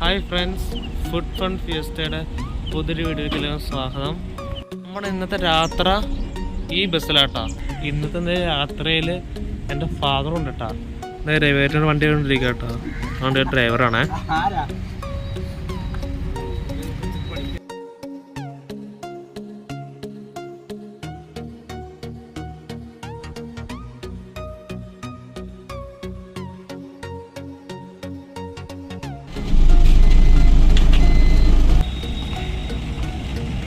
Hi friends food fun ഫിയസ്റ്റയുടെ പുതിയൊരു വീഡിയോയിലേക്ക് സ്വാഗതം. നമ്മുടെ ഇന്നത്തെ യാത്ര ഈ ബസ്സിലാട്ടാ. ഇന്നത്തെ യാത്രയിൽ എന്റെ ഫാദറും ഉണ്ട് കേട്ടാ രവിയേറ്റൻ വണ്ടി കൊണ്ടിരിക്കുക കേട്ടോ അതുകൊണ്ട് ഡ്രൈവറാണേ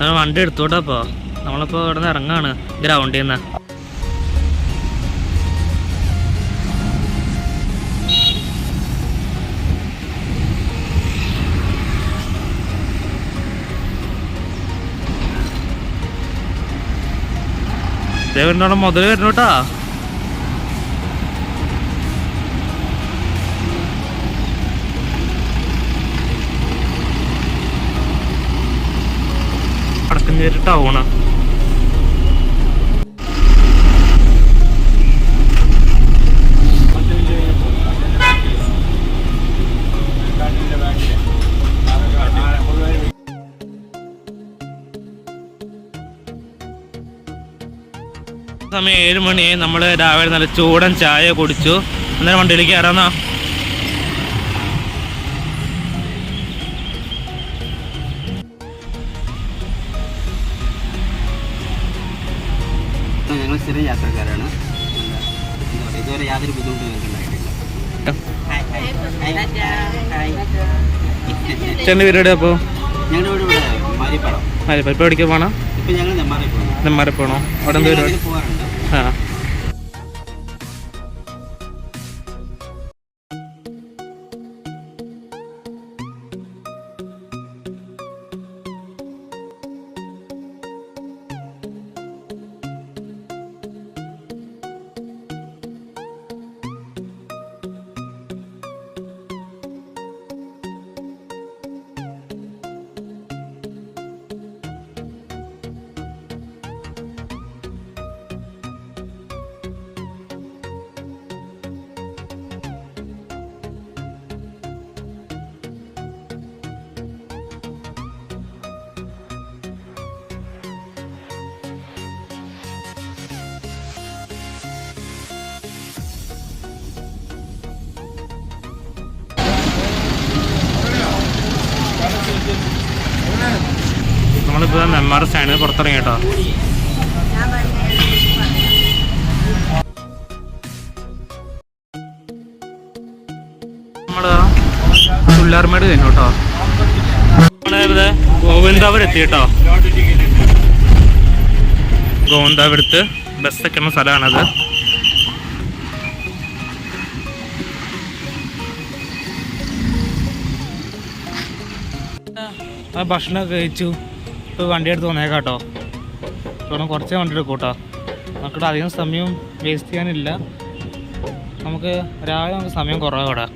വണ്ടി എടുത്തോട്ടപ്പോ നമ്മളിപ്പോ ഇവിടെ നിന്ന് ഇറങ്ങാണ് ഗ്രൗണ്ടിൽ നിന്ന് ദേവനോടെ മുതൽ വരുന്നു കേട്ടാ വടക്കഞ്ചേരി ടൗണ് സമയം ഏഴ് മണിയായി. നമ്മൾ രാവിലെ നല്ല ചൂടൻ ചായ കുടിച്ചു. അന്നേരം വണ്ടിയിലേക്ക് കയറാന്നാ ഞങ്ങൾ ചെറിയ യാത്രക്കാരാണ്. ഇതുവരെ യാതൊരു ബുദ്ധിമുട്ടും ഞങ്ങൾക്ക് ഉണ്ടായിട്ടില്ല. അപ്പോൾ? ഞങ്ങളുടെ വീട് ഇവിടെ മാരിപ്പാടം. മാരിപ്പാടം. ഇപ്പൊ എവിടേക്ക് പോകണം ഇപ്പം ഞങ്ങൾ നെമ്മാറി പോകണം നെമ്മാറി പോകണോ അവിടെ എന്ത് പരിപാടി? പോകാറുണ്ട്. ആ. നമ്മളിപ്പോൾ നെന്മാറ സ്റ്റാൻഡിൽ പുറത്തിറങ്ങി കേട്ടോ നമ്മൾ പുല്ലാർമേട് കഴിഞ്ഞു കേട്ടോ. നമ്മളിവിടെ ഗോവിന്ദാപുരം എത്തി കേട്ടോ. ഗോവിന്ദാപുരത്ത് ബസ് വെക്കുന്ന സ്ഥലമാണത്. ഭക്ഷണമൊക്കെ കഴിച്ചു. ഇപ്പോൾ വണ്ടി എടുത്ത് വന്നേക്കാം കേട്ടോ. ഇവിടെ കുറച്ചേ വണ്ടി എടുക്കും കേട്ടോ. നമുക്കിവിടെ അധികം സമയം വേസ്റ്റ് ചെയ്യാനില്ല. നമുക്ക് രാവിലെ നമുക്ക് സമയം കുറവാണ് ഇവിടെ.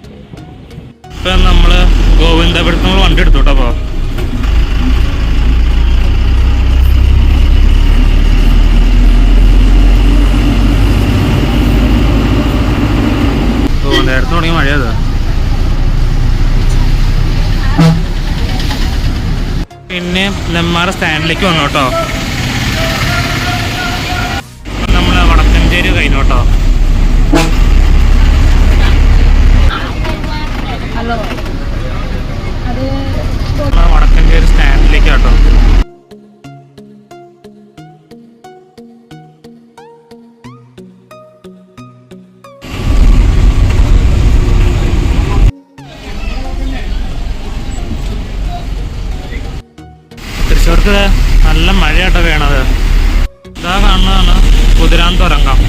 ഇപ്പം നമ്മൾ ഗോവിന്ദപുരത്ത് നമ്മൾ വണ്ടി എടുത്തു കേട്ടോ അപ്പോൾ നേരത്തെ തുടങ്ങിയ മഴയത് പിന്നെ നെന്മാറ സ്റ്റാൻഡിലേക്ക് വന്നു കേട്ടോ തൃശ്ശൂർക്ക് നല്ല മഴയാട്ടോ വേണത്. ഇതാ കാണുന്നതാണ് കുതിരാന്തുരങ്കം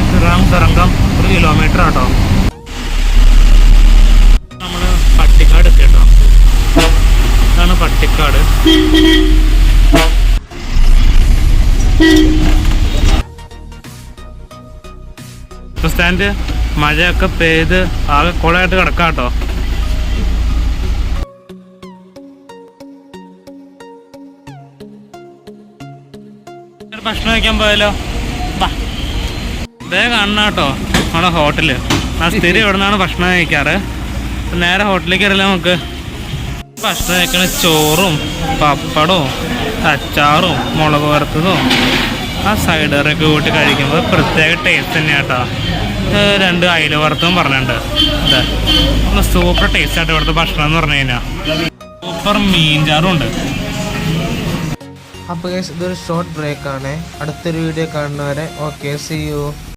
കുതിരാന്തുരങ്കം ഒരു കിലോമീറ്റർ ആട്ടോ. നമ്മൾ പട്ടിക്കാട് എത്തി കേട്ടോ ഇതാണ് പട്ടിക്കാട്. സ്റ്റാൻഡ് മഴയൊക്കെ പെയ്ത് ആകെ കുളമായിട്ട് കിടക്കാം കേട്ടോ ഭക്ഷണം വയ്ക്കാൻ പോയാലോ? വേഗം അണ്ണാട്ടോ നമ്മുടെ ഹോട്ടൽ. ആ സ്ഥിരം ഇവിടെ നിന്നാണ് ഭക്ഷണം കഴിക്കാറ്. നേരെ ഹോട്ടലിലേക്ക് വരല്ലേ നമുക്ക്? ഭക്ഷണം കഴിക്കണ ചോറും പപ്പടവും അച്ചാറും മുളക് വറുത്തതും. ആ സൈഡറൊക്കെ കൂട്ടി കഴിക്കുമ്പോൾ പ്രത്യേക ടേസ്റ്റ് തന്നെയാണ് കേട്ടോ രണ്ട് അയില വറുത്തും പറഞ്ഞിട്ടുണ്ട്. അതെ. സൂപ്പർ ടേസ്റ്റ് ആയിട്ട് ഇവിടുത്തെ ഭക്ഷണം എന്ന് പറഞ്ഞു കഴിഞ്ഞാൽ സൂപ്പർ മീൻചാറും ഉണ്ട്. അപ്പോൾ ഇതൊരു ഷോർട്ട് ബ്രേക്ക് ആണ്. അടുത്തൊരു വീഡിയോ കാണുന്നവരെ ഓക്കെ സി യു